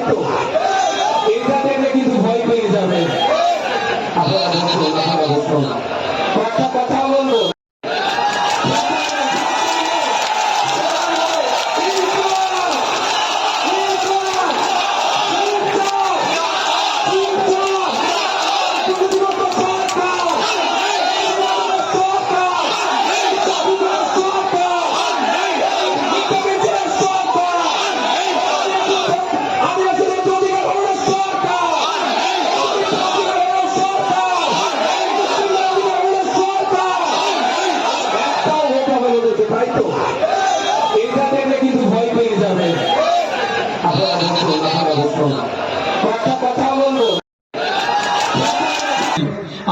তো এটা কিন্তু ভয় পেয়ে যাবে আপনারা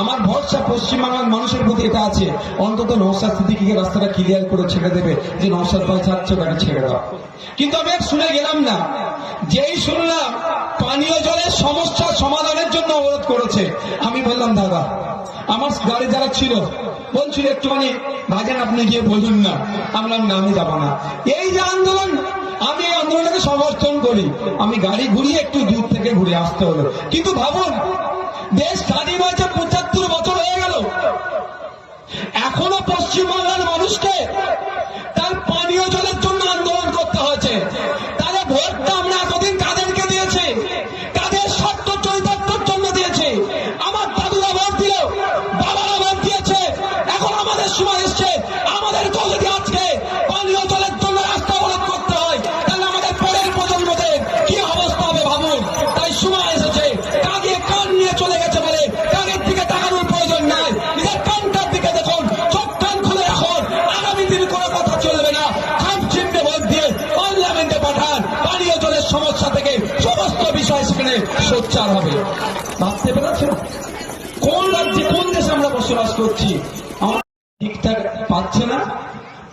আমার ভরসা পশ্চিমবাংলার মানুষের প্রতি এটা আছে। অন্তত নৌসাদ সিদ্দিকিকে রাস্তাটা ক্লিয়ার করে ছেড়ে দেবে, যে নৌসাদ ভাই চাচ্ছে তাকে ছেড়ে দাও কিন্তু আমি শুনে গেলাম না। যেই শুনলাম, পানীয় জলের সমস্যা সমাধানের জন্য অবরোধ করেছে। আমি বললাম, দাদা, আমার গাড়ি যারা ছিল, বলছিল একটুখানি ভাজেন আপনি গিয়ে বলুন না আমি নামে যাব না। এই যে আন্দোলন, আমি এই আন্দোলনটাকে সমর্থন করি। আমি গাড়ি ঘুরিয়ে একটু দূর থেকে ঘুরে আসতে হলো। কিন্তু ভাবুন, দেশ স্বাধীন পশ্চিমবাংলার থেকে সমস্ত বিষয় সেখানে সোচ্চার হবে। ভাবতে পেরেছেন কোন রাজ্যে কোন দেশে আমরা বসবাস করছি? আমরা ঠিকঠাক পাচ্ছে না।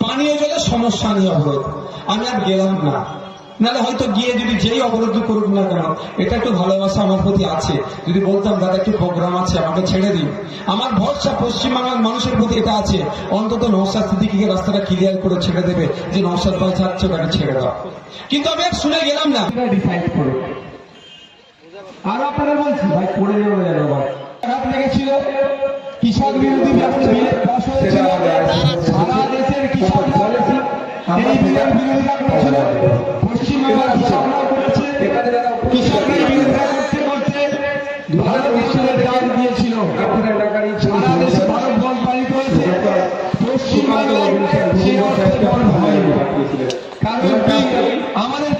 পানীয় জলের সমস্যা নিয়ে অবরোধ। আমি আর গেলাম না। নাহলে হয়তো গিয়ে যদি যেই অবরোধ করুক না কেন এটা একটু ভালোবাসা আমার প্রতি আছে। যদি বলতাম দাদা একটু প্রোগ্রাম আছে আমাকে ছেড়ে দিন। আমার ভরসা পশ্চিমবাংলার মানুষের প্রতি এটা আছে। অন্তত নৌসাদ সিদ্দিকিকে রাস্তাটা ক্লিয়ার করে ছেড়ে দেবে যে নৌসাদ ভাই চাচ্ছে তাকে ছেড়ে দাও কিন্তু আমি আর শুনে গেলাম না। ডিসাইড করো। আর আপনারা বলছি ভাই পড়ে যাবে যেন আবার খারাপ লেগেছিল। কৃষক বিরোধী বিল পাস হয়েছিল। সারা দেশের কৃষকরা এই বিলের বিরোধিতা করেছিল দিয়েছিল। ভারত কারণ আমাদের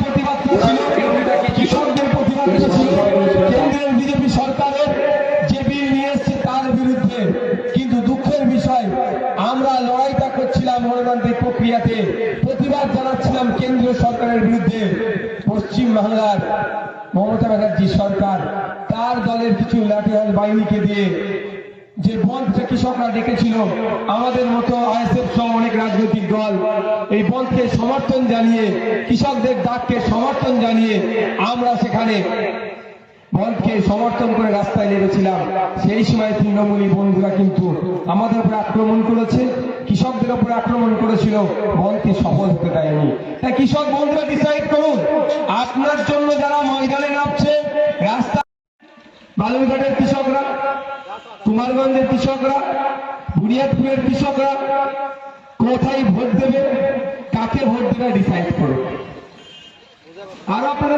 কেন্দ্রের বিজেপি সরকারের যে নিয়ে তার বিরুদ্ধে। কিন্তু দুঃখের বিষয়, আমরা লড়াইটা করছিলাম প্রক্রিয়াতে। প্রতিবাদ জানাচ্ছিলাম কেন্দ্রীয় সরকারের বিরুদ্ধে। পশ্চিম বাংলার মমতা ব্যানার্জি সরকার দলের কিছু লাঠিয়াল বাহিনীকে দিয়ে যে বন্ধকে কৃষকরা ডেকেছিল আমাদের মতো আইএসএফ সহ অনেক রাজনৈতিক দল, এই বন্ধকে সমর্থন জানিয়ে, কৃষকদের ডাককে সমর্থন জানিয়ে আমরা সেখানে বন্ধকে সমর্থন করে রাস্তায় নেমেছিলাম। সেই সময় তৃণমূলী বন্ধুরা কিন্তু আমাদের উপরে আক্রমণ করেছে, কৃষকদের উপরে আক্রমণ করেছিল বন্ধকে সফল হতে দেয়নি। তাই কৃষক বন্ধুরা ডিসাইড করুন, আপনার জন্য যারা ময়দানে নামছে রাস্তা বালুরঘাটের কৃষকরা, কুমারগঞ্জের কৃষকরা বুনিয়াদপুরের কৃষকরা, কোথায় ভোট দেবে, কাকে ভোট দেবে ডিসাইড করবে আর আপনারা